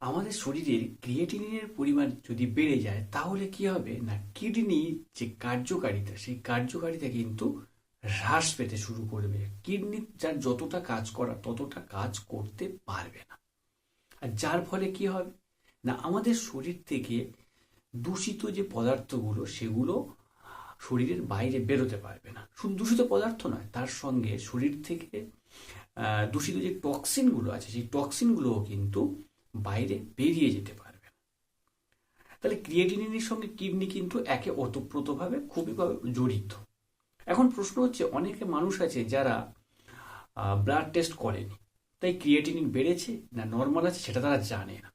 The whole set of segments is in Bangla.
আমাদের শরীরের ক্রিয়েটিনিনের পরিমাণ যদি বেড়ে যায়, তাহলে কি হবে? না কিডনি যে কার্যকারিতা, সেই কার্যকারিতা কিন্তু হ্রাস পেতে শুরু করবে। কিডনি যার যতটা কাজ করা, ততটা কাজ করতে পারবে না। আর যার ফলে কি হবে? না, আমাদের শরীর থেকে দূষিত যে পদার্থগুলো, সেগুলো শরীরের বাইরে বেরোতে পারবে না। শুধু দূষিত পদার্থ নয়, তার সঙ্গে শরীর থেকে দূষিত যে টক্সিনগুলো আছে, সেই টক্সিনগুলোও কিন্তু বাইরে বেরিয়ে যেতে পারবে তাহলে ক্রিয়েটিনিনের সঙ্গে কিডনি কিন্তু একে ওতপ্রোতভাবে খুবই ভাবে জড়িত। এখন প্রশ্ন হচ্ছে, অনেকে মানুষ আছে যারা ব্লাড টেস্ট করেনি, তাই ক্রিয়েটিনিন বেড়েছে না নর্মাল আছে সেটা তারা জানে না।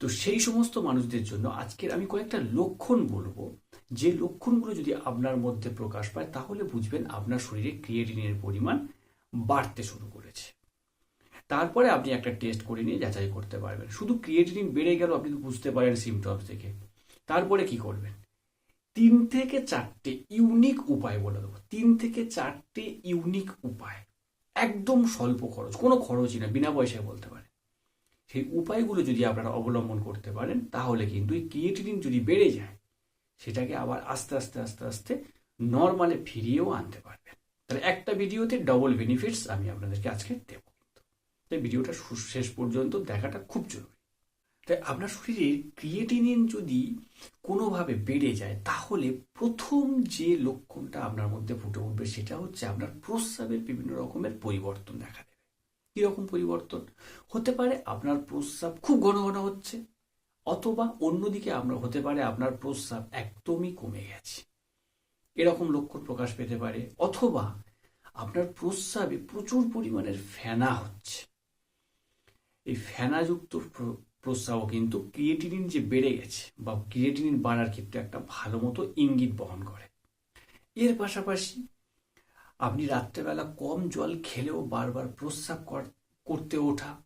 তো সেই সমস্ত মানুষদের জন্য আজকের আমি কয়েকটা লক্ষণ বলব। যে লক্ষণগুলো যদি আপনার মধ্যে প্রকাশ পায়, তাহলে বুঝবেন আপনার শরীরে ক্রিয়েটিনের পরিমাণ বাড়তে শুরু করেছে। তারপরে আপনি একটা টেস্ট করে নিয়ে যাচাই করতে পারবেন। শুধু ক্রিয়েটিনিন বেড়ে গেল আপনি তো বুঝতে পারেন সিমটমস থেকে তারপরে কি করবেন? তিন থেকে চারটে ইউনিক উপায় বলে দেবো। তিন থেকে চারটে ইউনিক উপায়। একদম স্বল্প খরচ, কোনো খরচই না, বিনা পয়সায় বলতে পারেন সেই উপায়গুলো যদি আপনারা অবলম্বন করতে পারেন, তাহলে কিন্তু এই ক্রিয়েটিনিন যদি বেড়ে যায়, সেটাকে আবার আস্তে আস্তে আস্তে আস্তে নর্মালে ফিরিয়েও আনতে পারবেন। তাহলে একটা ভিডিওতে ডবল বেনিফিটস আমি আপনাদেরকে আজকে দেব। তাই ভিডিওটা শেষ পর্যন্ত দেখাটা খুব জরুরি। তাই আপনার শরীরের ক্রিয়েটিনিন যদি কোনোভাবে বেড়ে যায়, তাহলে প্রথম যে লক্ষণটা আপনার মধ্যে ফুটে উঠবে সেটা হচ্ছে আপনার প্রস্রাবের বিভিন্ন রকমের পরিবর্তন দেখা দেবে। কীরকম পরিবর্তন? হতে পারে আপনার প্রস্রাব খুব ঘন ঘন হচ্ছে, অথবা অন্যদিকে আমরা, হতে পারে আপনার প্রস্রাব একদমই কমে গেছে। এরকম লক্ষণ প্রকাশ পেতে পারে, অথবা আপনার প্রস্রাবে প্রচুর পরিমাণের ফেনা হচ্ছে। এই ফেনাযুক্ত প্র- প্রস্রাবও কিন্তু ক্রিয়েটিনিন যে বেড়ে গেছে বা ক্রিয়েটিনিন বাড়ার ক্ষেত্রে একটা ভালো মতো ইঙ্গিত বহন করে। এর পাশাপাশি আপনি রাত্রেবেলা কম জল খেলেও বারবার প্রস্রাব কর- করতে ওঠা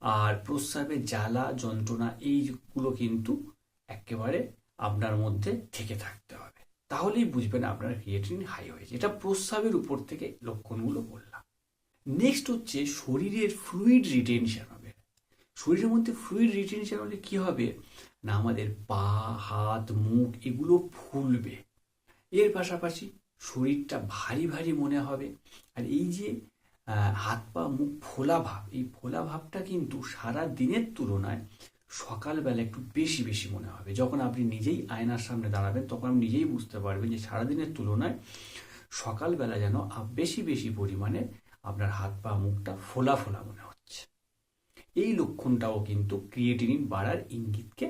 আর প্রস্রাবে জ্বালা, যন্ত্রণা এইগুলো কিন্তু একেবারে আপনার মধ্যে থেকে থাকতে হবে। তাহলেই বুঝবেন আপনার ক্রিয়েটিনিন হাই হয়েছে। এটা প্রস্রাবের উপর থেকে লক্ষণগুলো বললাম। নেক্সট হচ্ছে শরীরের ফ্লুইড রিটেনশন হবে। শরীরের মধ্যে ফ্লুইড রিটেনশন হলে কি হবে? না আমাদের পা, হাত, মুখ এগুলো ফুলবে। এর পাশাপাশি শরীরটা ভারী ভারী মনে হবে। আর এই যে হাত, পা, মুখ ফোলা ভাব, এই ফোলা ভাবটা কিন্তু সারা দিনের তুলনায় সকালবেলা একটু বেশি বেশি মনে হবে। যখন আপনি নিজেই আয়নার সামনে দাঁড়াবেন, তখন আপনি নিজেই বুঝতে পারবেন যে সারাদিনের তুলনায় সকালবেলা যেন বেশি বেশি পরিমাণে আপনার হাত পা, মুখটা ফোলা ফোলা মনে হচ্ছে। এই লক্ষণটাও কিন্তু ক্রিয়েটিনিন বাড়ার ইঙ্গিতকে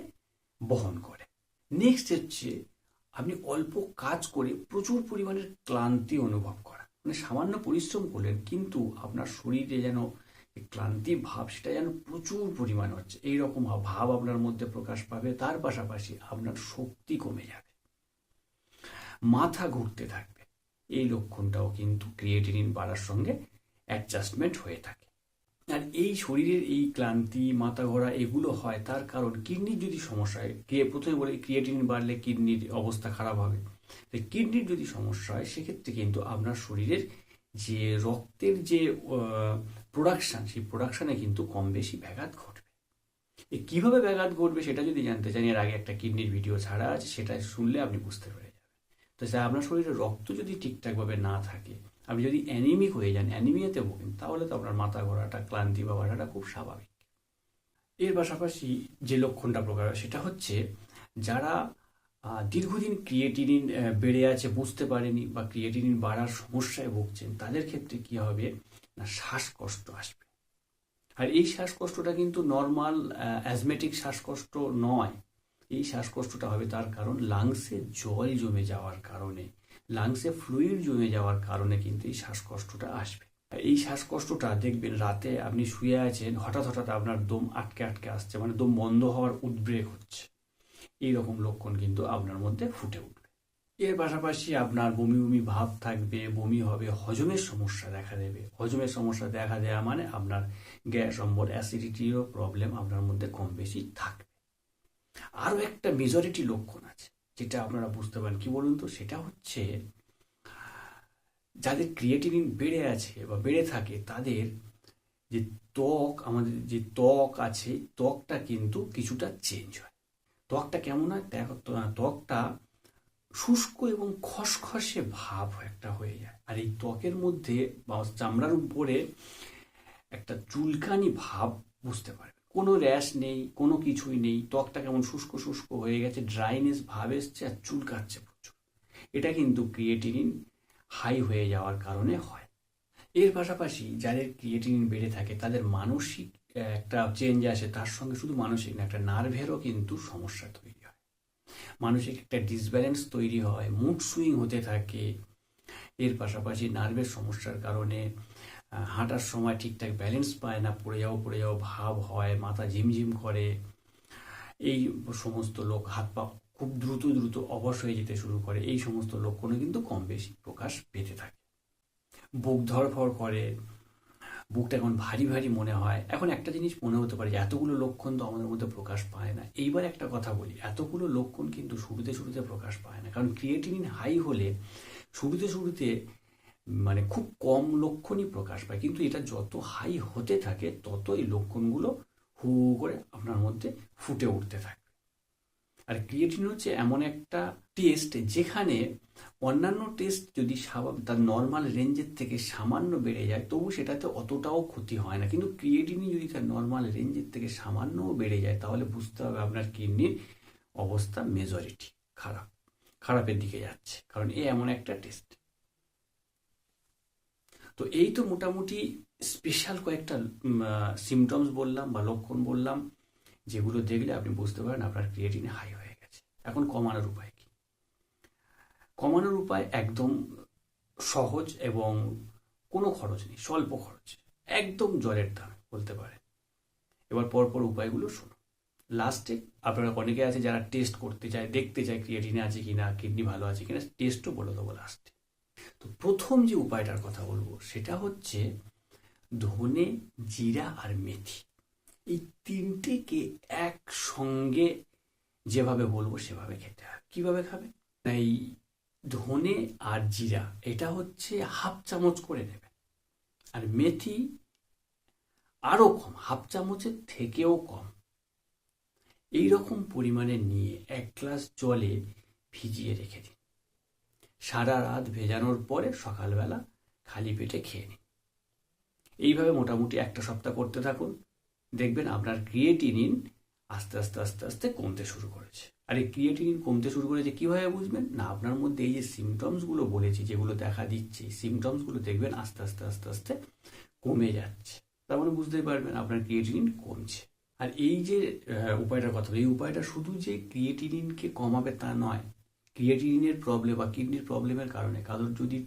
বহন করে। নেক্সট হচ্ছে, আপনি অল্প কাজ করে প্রচুর পরিমাণের ক্লান্তি অনুভব করা। মানে সামান্য পরিশ্রম করলেন, কিন্তু আপনার শরীরে যেন ক্লান্তি ভাব, সেটা যেন প্রচুর পরিমাণ হচ্ছে। এইরকম ভাব আপনার মধ্যে প্রকাশ পাবে, তার পাশাপাশি আপনার শক্তি কমে যাবে। মাথা ঘুরতে থাকবে। এই লক্ষণটাও কিন্তু ক্রিয়েটিনিন বাড়ার সঙ্গে অ্যাডজাস্টমেন্ট হয়ে থাকে। আর এই শরীরের এই ক্লান্তি মাথা ঘোরা এগুলো হয়, তার কারণ কিডনির যদি সমস্যা হয় প্রথমে বলে ক্রিয়েটিনিন বাড়লে কিডনির অবস্থা খারাপ হবে। তো কিডনির যদি সমস্যা হয়, সেক্ষেত্রে কিন্তু আপনার শরীরের যে রক্তের যে প্রোডাকশান সেই প্রোডাকশানে কিন্তু কম বেশি ব্যাঘাত ঘটবে। এ কীভাবে ব্যাঘাত ঘটবে সেটা যদি জানতে চান, এর আগে একটা কিডনির ভিডিও ছাড়া আছে, সেটা শুনলে আপনি বুঝতে পেরে যাবেন। তো আপনার শরীরে রক্ত যদি ঠিকঠাকভাবে না থাকে আপনি যদি অ্যানিমিক হয়ে যান অ্যানিমিয়াতে ভোগেন, তাহলে তো আপনার মাথা ঘোরাটা ক্লান্তি বা বাড়াটা খুব স্বাভাবিক। এর পাশাপাশি যে লক্ষণটা প্রকার সেটা হচ্ছে যারা দীর্ঘদিন ক্রিয়েটিনিন বেড়ে আছে, বুঝতে পারেনি বা ক্রিয়েটিনিন বাড়ার সমস্যায় ভুগছেন, তাদের ক্ষেত্রে কি হবে? না, শ্বাসকষ্ট আসবে। আর এই শ্বাসকষ্টটা কিন্তু নর্মাল অ্যাজমেটিক শ্বাসকষ্ট নয়। এই শ্বাসকষ্টটা হবে তার কারণ লাংসে জল জমে যাওয়ার কারণে। লাংসে ফ্লুইড জমে যাওয়ার কারণে কিন্তু এই শ্বাসকষ্টটা আসবে। এই শ্বাসকষ্টটা দেখবেন রাতে আপনি শুয়ে আছেন, হঠাৎ হঠাৎ আপনার দম আটকে আটকে আসছে মানে দম বন্ধ হওয়ার উদ্বেগ হচ্ছে। এই রকম লক্ষণ কিন্তু আপনার মধ্যে ফুটে উঠবে। এর পাশাপাশি আপনার বমি বমি ভাব থাকবে, বমি হবে, হজমের সমস্যা দেখা দেবে। হজমের সমস্যা দেখা দেওয়া মানে আপনার গ্যাস, অম্বল অ্যাসিডিটিরও প্রবলেম আপনার মধ্যে কম বেশি থাকবে। আরও একটা মেজরিটি লক্ষণ আছে। যেটা আপনারা বুঝতে পারেন। কি বলুন তো? সেটা হচ্ছে, যাদের ক্রিয়েটিনিন বেড়ে আছে বা বেড়ে থাকে, তাদের যে ত্বক, আমাদের যে ত্বক আছে, ত্বকটা কিন্তু কিছুটা চেঞ্জ হয়। ত্বকটা কেমন হয়? ত্বকটা শুষ্ক এবং খসখসে ভাব একটা হয়ে যায়। আর এই ত্বকের মধ্যে বা চামড়ার উপরে একটা চুলকানি ভাব বুঝতে পারবে কোনো র্যাশ নেই, কোনো কিছুই নেই। ত্বকটা কেমন শুষ্ক শুষ্ক হয়ে গেছে ড্রাইনেস ভাব এসছে আর চুলকাচ্ছে প্রচুর। এটা কিন্তু ক্রিয়েটিনিন হাই হয়ে যাওয়ার কারণে হয়। এর পাশাপাশি যাদের ক্রিয়েটিনিন বেড়ে থাকে, তাদের মানসিক একটা চেঞ্জ আসে। তার সঙ্গে শুধু মানসিক না, একটা নার্ভেরও কিন্তু সমস্যা তৈরি হয়। মানসিক একটা ডিসব্যালেন্স তৈরি হয় মুড সুইং হতে থাকে। এর পাশাপাশি নার্ভের সমস্যার কারণে হাঁটার সময় ঠিকঠাক ব্যালেন্স পায় না, পড়ে যাও পড়ে যাও, ভাব হয়, মাথা ঝিমঝিম করে। এই সমস্ত লোক হাত পা খুব দ্রুত দ্রুত অবশ হয়ে যেতে শুরু করে। এই সমস্ত লক্ষণও কিন্তু কম বেশি প্রকাশ পেতে থাকে। বুক ধরফর করে। বুকটা এখন ভারী ভারী মনে হয়। এখন একটা জিনিস মনে হতে পারে যে, এতগুলো লক্ষণ তো আমাদের মধ্যে প্রকাশ পায় না। এইবার একটা কথা বলি, এতগুলো লক্ষণ কিন্তু শুরুতে শুরুতে প্রকাশ পায় না। কারণ ক্রিয়েটিনিন হাই হলে শুরুতে শুরুতে মানে খুব কম লক্ষণই প্রকাশ পায়। কিন্তু এটা যত হাই হতে থাকে তত এই লক্ষণগুলো হু করে আপনার মধ্যে ফুটে উঠতে থাকে। আর ক্রিয়েটিন হচ্ছে এমন একটা টেস্ট যেখানে অন্যান্য টেস্ট যদি স্বাভাবিক তার নর্মাল রেঞ্জের থেকে সামান্য বেড়ে যায়, তবু সেটাতে অতটাও ক্ষতি হয় না। কিন্তু ক্রিয়েটিনই যদি তার নর্মাল রেঞ্জের থেকে সামান্যও বেড়ে যায়, তাহলে বুঝতে হবে আপনার কিডনির অবস্থা মেজরিটি খারাপ, খারাপের দিকে যাচ্ছে। কারণ এ এমন একটা টেস্ট তো এই তো মোটামুটি স্পেশাল কয়েকটা সিমটমস বললাম বা লক্ষণ বললাম, যেগুলো দেখলে আপনি বুঝতে পারেন আপনার ক্রিয়েটিন হাই হয়ে গেছে। এখন কমানোর উপায় কি? কমানোর উপায় একদম সহজ এবং কোনো খরচ নেই, স্বল্প খরচ, একদম জলের দাম বলতে পারেন। এবার পরপর উপায়গুলো শুনুন। লাস্টে আপনারা অনেকে আছে যারা টেস্ট করতে চায়, দেখতে চায় ক্রিয়েটিনে আছে কিনা কিডনি ভালো আছে কিনা টেস্টও বলে দেবো লাস্টে তো প্রথম যে উপায়টার কথা বলব, সেটা হচ্ছে ধনে, জিরা আর মেথি। এই তিনটেকে একসঙ্গে যেভাবে বলব, সেভাবে খেতে হবে কীভাবে খাবে? এই ধনে আর জিরা, এটা হচ্ছে হাফ চামচ করে নেবে। আর মেথি আরও কম, হাফ চামচের থেকেও কম। এই রকম পরিমাণে নিয়ে এক গ্লাস জলে ভিজিয়ে রেখে দিন। সারা রাত ভেজানোর পরে সকালবেলা খালি পেটে খেয়ে নিন। এইভাবে মোটামুটি একটা সপ্তাহ করতে থাকুন। দেখবেন আপনার ক্রিয়েটিনিন আস্তে আস্তে আস্তে আস্তে কমতে শুরু করেছে। আর এই ক্রিয়েটিনিন কমতে শুরু করেছে কীভাবে বুঝবেন? না, আপনার মধ্যে এই যে সিমটমসগুলো বলেছি, যেগুলো দেখা দিচ্ছে, এই সিমটমসগুলো দেখবেন আস্তে আস্তে আস্তে আস্তে কমে যাচ্ছে। তার মানে বুঝতেই পারবেন আপনার ক্রিয়েটিনিন কমছে। আর এই যে উপায়টার কথা এই উপায়টা শুধু যে ক্রিয়েটিনিনকে কমাবে তা নয় ক্রিয়েটিনিনের প্রবলেম বা কিডনির প্রবলেমের কারণে কারোর যদি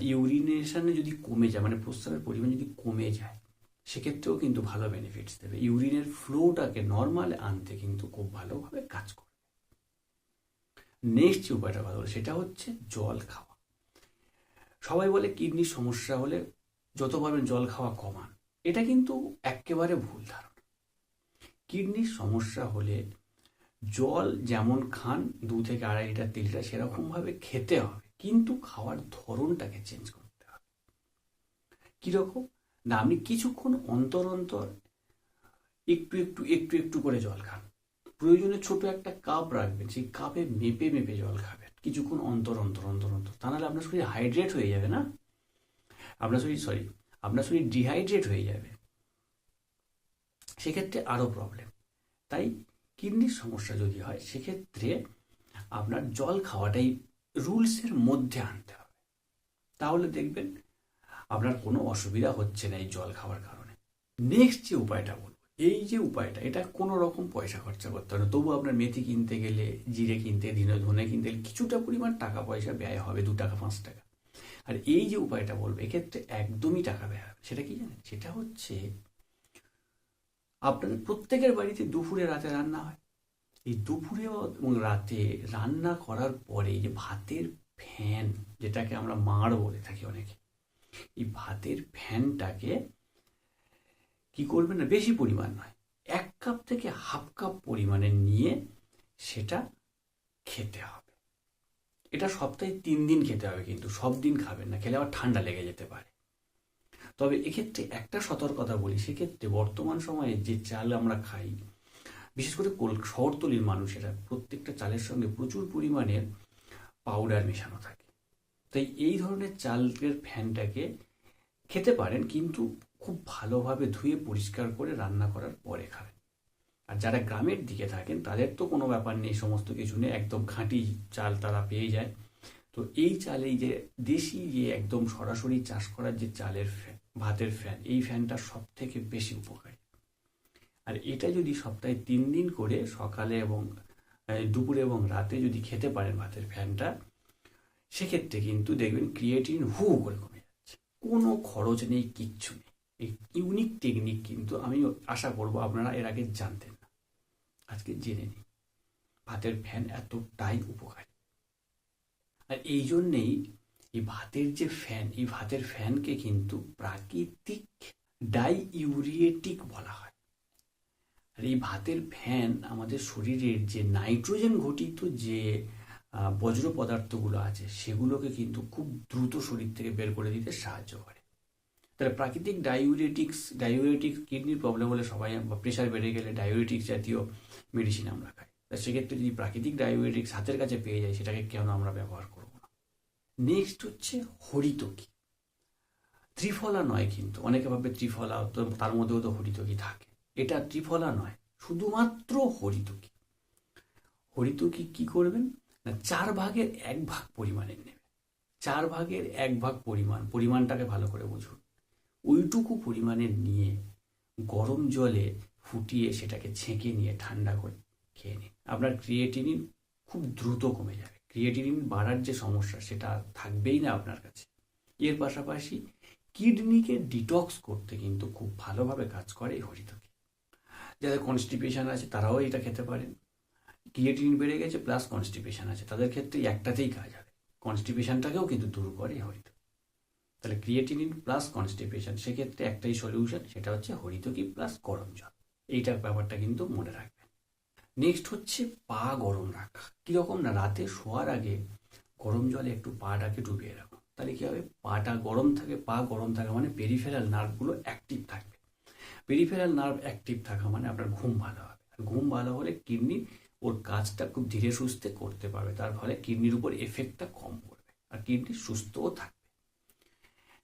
ইউরিনেশনে যদি কমে যায় মানে প্রস্রাবের পরিমাণ যদি কমে যায়, সেক্ষেত্রেও কিন্তু ভালো বেনিফিটস দেবে। ইউরিনের ফ্লোটাকে নর্মাল আনতে কিন্তু খুব ভালোভাবে কাজ করবে। নেক্সট যে উপায়টা বলে, সেটা হচ্ছে জল খাওয়া। সবাই বলে কিডনির সমস্যা হলে যত পারবেন জল খাওয়া কমান। এটা কিন্তু একেবারে ভুল ধারণা। কিডনির সমস্যা হলে জল যেমন খান, দু থেকে আড়াই লিটার তিন লিটার সেরকমভাবে খেতে হবে। কিন্তু খাওয়ার ধরনটাকে চেঞ্জ করতে হবে। কীরকম? না, আপনি কিছুক্ষণ অন্তর অন্তর একটু একটু একটু একটু করে জল খান। প্রয়োজনে ছোট একটা কাপ রাখবেন, সেই কাপে মেপে মেপে জল খাবেন। কিছুক্ষণ অন্তর অন্তর অন্তর অন্তর। তা নাহলে আপনার শরীর হাইড্রেট হয়ে যাবে না? আপনার শরীর সরি আপনার শরীর ডিহাইড্রেট হয়ে যাবে। সেক্ষেত্রে আরও প্রবলেম তাই কিডনির সমস্যা যদি হয়, সেক্ষেত্রে আপনার জল খাওয়াটাই রুলসের মধ্যে আনতে হবে। তাহলে দেখবেন আপনার কোনো অসুবিধা হচ্ছে না এই জল খাওয়ার কারণে। নেক্সট যে উপায়টা বলব, এই যে উপায়টা, এটা কোনো রকম পয়সা খরচা করতে হবে না। তবু আপনার মেথি কিনতে গেলে, জিরে কিনতে দিনে ধনে কিনতে গেলে কিছুটা পরিমাণ টাকা পয়সা ব্যয় হবে, দু টাকা, পাঁচ টাকা। আর এই যে উপায়টা বলব, এক্ষেত্রে একদমই টাকা ব্যয় হবে সেটা কি জানেন? সেটা হচ্ছে আপনাদের প্রত্যেকের বাড়িতে দুপুরে রাতে রান্না হয়। এই দুপুরে এবং রাতে রান্না করার পরে যে ভাতের ফ্যান, যেটাকে আমরা মাড় বলে থাকি অনেকে, এই ভাতের ফ্যানটাকে কি করবেন না, বেশি পরিমাণ নয়, এক কাপ থেকে হাফ কাপ পরিমাণে নিয়ে সেটা খেতে হবে। এটা সপ্তাহে তিন দিন খেতে হবে কিন্তু, সব দিন খাবেন না, খেলে আবার ঠান্ডা লেগে যেতে পারে। তবে এক্ষেত্রে একটা সতর্কতা বলি, সেক্ষেত্রে বর্তমান সময়ে যে চাল আমরা খাই, বিশেষ করে কল- শহরতলির মানুষেরা প্রত্যেকটা চালের সঙ্গে প্রচুর পরিমাণে পাউডার মেশানো থাকে। তাই এই ধরনের চালের ফ্যানটাকে খেতে পারেন, কিন্তু খুব ভালোভাবে ধুয়ে পরিষ্কার করে রান্না করার পরে খাবেন। আর যারা গ্রামের দিকে থাকেন, তাদের তো কোনো ব্যাপার নেই, সমস্ত কিছু নেই একদম ঘাঁটি চাল তারা পেয়ে যায়। তো এই চাল এই যে দেশি যে একদম সরাসরি চাষ করার যে চালের ভাতের ফ্যান। এই ফ্যানটা সব থেকে বেশি উপকারী। আর এটা যদি সপ্তাহে তিন দিন করে সকালে এবং দুপুরে এবং রাতে যদি খেতে পারেন ভাতের ফ্যানটা, সেক্ষেত্রে কিন্তু দেখবেন ক্রিয়েটিন হু করে কমে যাচ্ছে। কোনো খরচ নেই, কিচ্ছু নেই। এই ইউনিক টেকনিক কিন্তু আমি আশা করব আপনারা এর আগে জানতেন না। আজকে জেনে নিই। ভাতের ফ্যান এতটাই উপকারী। আর এই জন্যেই এই ভাতের যে ফ্যান এই ভাতের ফ্যানকে কিন্তু প্রাকৃতিক ডাই ইউরিয়েটিক বলা হয়। আর এই ভাতের ফ্যান আমাদের শরীরের যে নাইট্রোজেন ঘটিত যে বজ্র পদার্থগুলো আছে, সেগুলোকে কিন্তু খুব দ্রুত শরীর থেকে বের করে দিতে সাহায্য করে। তাহলে প্রাকৃতিক ডাইউরেটিক্স ডাইউরেটিক্স কিডনির প্রবলেম হলে সবাই প্রেশার বেড়ে গেলে ডাইউরেটিক্স জাতীয় মেডিসিন আমরা খাই। তা সেক্ষেত্রে যদি প্রাকৃতিক ডাইউরেটিক্স হাতের কাছে পেয়ে যাই, সেটাকে কেন আমরা ব্যবহার করব না নেক্সট হচ্ছে হরিতকি। ত্রিফলা নয় কিন্তু, অনেকে ভাবে ত্রিফলা, তো তার মধ্যেও তো হরিতকি থাকে। এটা ত্রিফলা নয়, শুধুমাত্র হরিতকি। হরিতকি কি করবেন? না, চার ভাগের এক ভাগ পরিমাণের নেবে চার ভাগের এক ভাগ পরিমাণ, পরিমাণটাকে ভালো করে বুঝুন। ওইটুকু পরিমাণের নিয়ে গরম জলে ফুটিয়ে সেটাকে ছেঁকে নিয়ে ঠান্ডা করে খেয়ে নিন। আপনার ক্রিয়েটিনিন খুব দ্রুত কমে যাবে। ক্রিয়েটিনিন বাড়ার যে সমস্যা, সেটা থাকবেই না আপনার কাছে। এর পাশাপাশি কিডনিকে ডিটক্স করতে কিন্তু খুব ভালোভাবে কাজ করে এই হরিতকি। যাদের কনস্টিপেশন আছে, তারাও এটা খেতে পারেন। ক্রিয়েটিনিন বেড়ে গেছে প্লাস কনস্টিপেশন আছে। তাদের ক্ষেত্রে একটাতেই কাজ হবে। কনস্টিপেশনটাকেও কিন্তু দূর করে এই হরিতকি তাহলে ক্রিয়েটিনিন প্লাস কনস্টিপেশন সেক্ষেত্রে একটাই সলিউশন সেটা হচ্ছে হরিতকি প্লাস গরম জল এইটার ব্যাপারটা কিন্তু মনে রাখবেন। নেক্সট হচ্ছে পা গরম রাখা। কীরকম না, রাতে শোয়ার আগে গরম জলে একটু পাটাকে ডুবিয়ে রাখো। তাহলে কী হবে? পাটা গরম থাকে, পা গরম থাকা মানে পেরিফেরাল নার্ভগুলো অ্যাক্টিভ থাকবে। পেরিফেরাল নার্ভ অ্যাক্টিভ থাকা মানে আপনার ঘুম ভালো হবে। আর ঘুম ভালো হলে কিডনি ওর কাজটা খুব ধীরে সুস্থে করতে পারবে। তার ফলে কিডনির উপর এফেক্টটা কম পড়বে আর কিডনি সুস্থও থাকবে।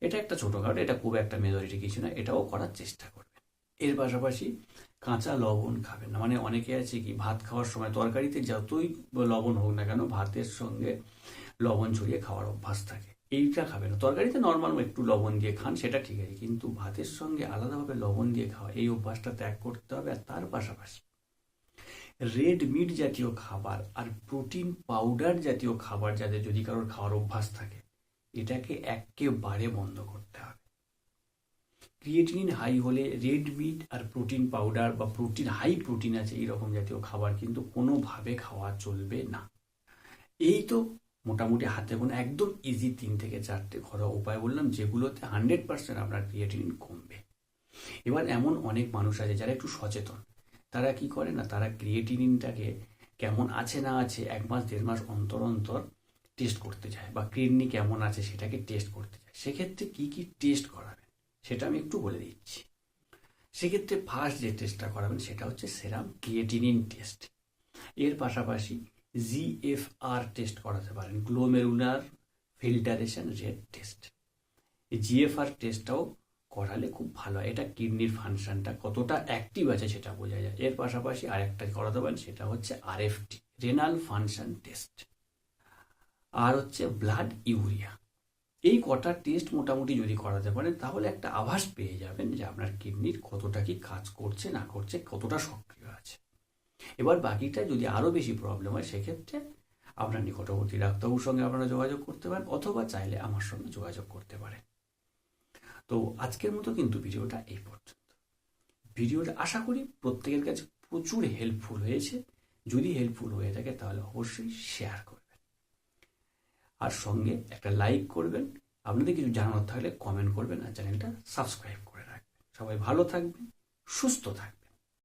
এটা একটা ছোটোখাটো, এটা খুব একটা মেজরিটি কিছু না, এটাও করার চেষ্টা করবে এর পাশাপাশি কাঁচা লবণ খাবেন না। মানে অনেকে আছে কি, ভাত খাওয়ার সময় তরকারিতে যতই লবণ হোক না কেন, ভাতের সঙ্গে লবণ ছড়িয়ে খাওয়ার অভ্যাস থাকে। এইটা খাবেন না। তরকারিতে নর্মাল একটু লবণ দিয়ে খান, সেটা ঠিক আছে। কিন্তু ভাতের সঙ্গে আলাদাভাবে লবণ দিয়ে খাওয়া, এই অভ্যাসটা ত্যাগ করতে হবে। আর তার পাশাপাশি রেড মিট জাতীয় খাবার আর প্রোটিন পাউডার জাতীয় খাবার যাদের যদি কারোর খাওয়ার অভ্যাস থাকে, এটাকে একেবারে বন্ধ করতে হবে। ক্রিয়েটিনিন হাই হলে রেড মিট আর প্রোটিন পাউডার বা প্রোটিন হাই প্রোটিন আছে এইরকম জাতীয় খাবার কিন্তু কোনোভাবে খাওয়া চলবে না। এই তো মোটামুটি হাতে গোনা একদম ইজি তিন থেকে চারটে ঘরোয়া উপায় বললাম, যেগুলোতে হান্ড্রেড পার্সেন্ট আপনার ক্রিয়েটিনিন কমবে। এবার এমন অনেক মানুষ আছে যারা একটু সচেতন। তারা কি করে না, তারা ক্রিয়েটিনিনটাকে কেমন আছে না আছে এক মাস, দেড় মাস অন্তর অন্তর টেস্ট করতে চায় বা কিডনি কেমন আছে সেটাকে টেস্ট করতে চায় সেক্ষেত্রে কি কি টেস্ট করাবেন সেটা আমি একটু বলে দিচ্ছি। সেক্ষেত্রে ফার্স্ট যে টেস্টটা করাবেন সেটা হচ্ছে সেরাম ক্রিয়েটিনিন টেস্ট এর পাশাপাশি জিএফআর টেস্ট করাতে পারেন গ্লোমেরুলার ফিল্টারেশন রেট টেস্ট এই জিএফআর টেস্টটাও করালে খুব ভালো হয়। এটা কিডনির ফাংশনটা কতটা অ্যাক্টিভ আছে সেটা বোঝা যায়। এর পাশাপাশি আরেকটা করাতে পারেন, সেটা হচ্ছে আরএফটি রেনাল ফাংশন টেস্ট আর হচ্ছে ব্লাড ইউরিয়া এই কটা টেস্ট মোটামুটি যদি করাতে পারেন তাহলে একটা আভাস পেয়ে যাবেন যে আপনার কিডনির কতটা কি কাজ করছে, না করছে, কতটা সক্রিয় আছে। এবার বাকিটা যদি আরও বেশি প্রবলেম হয়, সেক্ষেত্রে আপনার নিকটবর্তী ডাক্তারবাবুর সঙ্গে আপনারা যোগাযোগ করতে পারেন, অথবা চাইলে আমার সঙ্গে যোগাযোগ করতে পারেন। তো আজকের মতো কিন্তু ভিডিওটা এই পর্যন্ত। ভিডিওটা আশা করি প্রত্যেকের কাছে প্রচুর হেল্পফুল হয়েছে। যদি হেল্পফুল হয়ে থাকে, তাহলে অবশ্যই শেয়ার করবেন আর সঙ্গে একটা লাইক করবেন। আপনাদের কিছু জানানোর থাকলে কমেন্ট করবেন আর চ্যানেলটা সাবস্ক্রাইব করে রাখবেন। সবাই ভালো থাকবেন, সুস্থ থাকবেন।